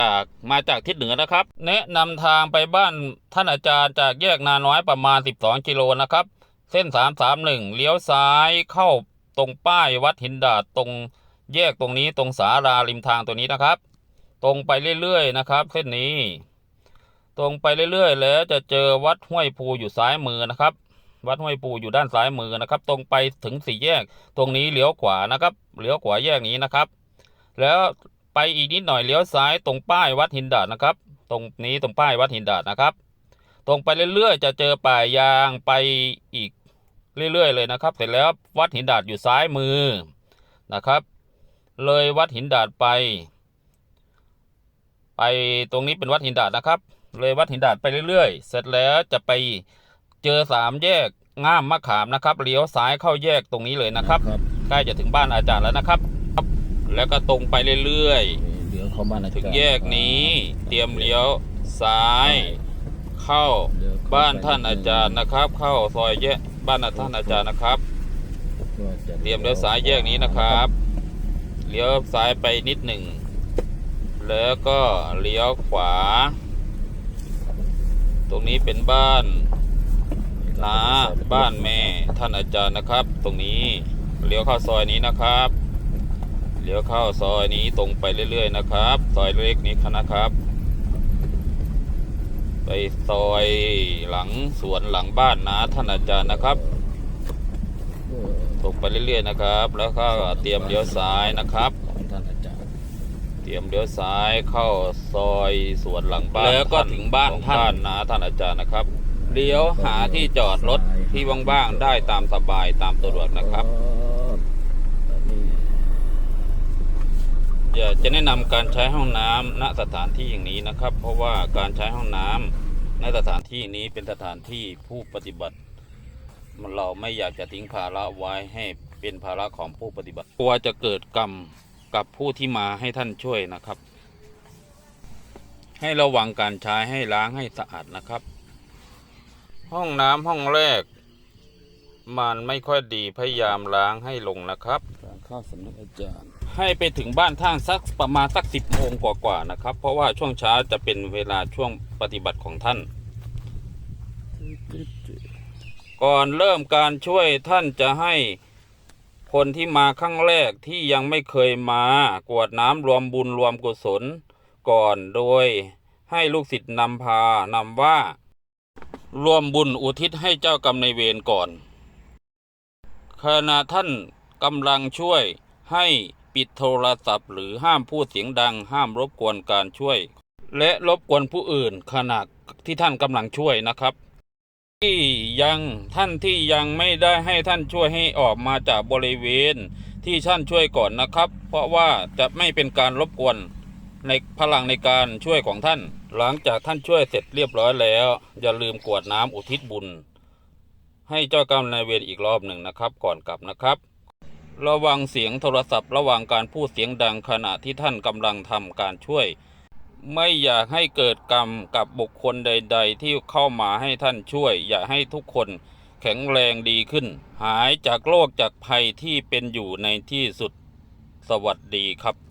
จากมาจากทิศเหนือนะครับ แนะนำทางไปบ้านท่านอาจารย์จากแยกนาน้อยประมาณ 12 กิโลนะครับ เส้น 331 เลี้ยวซ้ายเข้าตรงป้ายวัดหินดาดตรงแยกตรงนี้ตรงสาราริมทางตัวนี้นะครับ ตรงไปเรื่อยๆนะครับ เส้นนี้ ตรงไปเรื่อยๆ แล้วจะเจอวัดห้วยภูอยู่ซ้ายมือนะครับ วัดห้วยปูอยู่ด้านซ้ายมือนะครับ ตรงไปถึงสี่แยก ตรงนี้เลี้ยวขวานะครับเลี้ยวขวาแยกนี้นะครับ แล้ว ไปอีกนิดหน่อยเลี้ยวซ้ายตรงป้ายวัดหินดาดนะครับ ตรงนี้ตรงป้ายวัดหินดาดนะครับ ตรงไปเรื่อยๆ จะเจอป่ายางไปอีกเรื่อยๆ เลยนะครับ เสร็จแล้ววัดหินดาดอยู่ซ้ายมือนะครับ เลยวัดหินดาดไป ไปตรงนี้เป็นวัดหินดาดนะครับ เลยวัดหินดาดไปเรื่อยๆ เสร็จแล้วจะไปเจอสามแยกง่ามมะขามนะครับเลี้ยวซ้ายเข้าแยกตรงนี้เลยนะครับครับใกล้จะถึงบ้านอาจารย์แล้วนะครับ แล้วก็ตรงไปเรื่อยเดี๋ยวเข้าบ้านอาจารย์ๆถึงแยกนี้ เตรียมเลี้ยวซ้าย เข้าบ้านท่านอาจารย์นะครับ เข้าซอยแยกบ้านท่านอาจารย์นะครับ เตรียมเลี้ยวซ้ายแยกนี้นะครับ เลี้ยวซ้ายไปนิดหนึ่ง แล้วก็เลี้ยวขวา ตรงนี้เป็นบ้านนาบ้านแม่ท่านอาจารย์นะครับ ตรงนี้ เลี้ยวเข้าซอยนี้นะครับ เลี้ยวเข้าซอยนี้ตรงไปเรื่อย ๆ นะครับ ซอยเล็กนี้นะครับ ไปซอยหลังสวนหลังบ้านนาท่านอาจารย์นะครับตรงไปเรื่อยๆนะครับ แล้วก็เตรียมเลี้ยวซ้ายนะครับของท่านอาจารย์เตรียมเลี้ยวซ้ายเข้าซอยสวนหลังบ้านแล้วก็ถึงบ้านของท่านบ้านนาท่านอาจารย์นะครับเลี้ยวหาที่จอดรถที่ว่างๆได้ตามสบายตามสะดวกนะครับ อยากจะแนะนำการใช้ห้องน้ำณสถานที่อย่างนี้นะครับ เพราะว่าการใช้ห้องน้ำณสถานที่นี้เป็นสถานที่ผู้ปฏิบัติ เราไม่อยากจะทิ้งภาระไว้ให้เป็นภาระของผู้ปฏิบัติกลัวจะเกิดกรรมกับผู้ที่มาให้ท่านช่วยนะครับ ให้ระวังการใช้ให้ล้างให้สะอาดนะครับ ห้องน้ำห้องแรก มันไม่ค่อยดีพยายามล้างให้ลงนะครับทางเข้าสำนักอาจารย์ ให้ไปถึงบ้านท่างสักประมาณสักสิบโมงกว่าๆนะครับ เพราะว่าช่วงเช้าจะเป็นเวลาช่วงปฏิบัติของท่าน ก่อนเริ่มการช่วยท่านจะให้คนที่มาครั้งแรกที่ยังไม่เคยมากรวดน้ำรวมบุญรวมกุศล ก่อนโดยให้ลูกศิษย์นำพานำว่า รวมบุญอุทิศให้เจ้ากรรมในเวรก่อนขณะท่านกำลังช่วยให้ ปิดโทรศัพท์หรือห้ามพูดเสียงดัง ห้ามรบกวนการช่วย และรบกวนผู้อื่นขณะที่ท่านกำลังช่วยนะครับ ที่ยังท่านที่ยังไม่ได้ให้ท่านช่วยให้ออกมาจากบริเวณ ที่ท่านช่วยก่อนนะครับ เพราะว่าจะไม่เป็นการรบกวนในพลังในการช่วยของท่าน หลังจากท่านช่วยเสร็จเรียบร้อยแล้ว อย่าลืมกวดน้ำอุทิศบุญ ให้เจ้ากรรมนายเวรอีกรอบหนึ่งนะครับ ก่อนกลับนะครับ ระวังเสียงโทรศัพท์ระหว่างการพูดเสียงดังขณะที่ท่านกำลังทำการช่วย ไม่อยากให้เกิดกรรมกับบุคคลใด ๆ ที่เข้ามาให้ท่านช่วย อย่าให้ทุกคนแข็งแรงดีขึ้น หายจากโรคจากภัยที่เป็นอยู่ในที่สุด สวัสดีครับ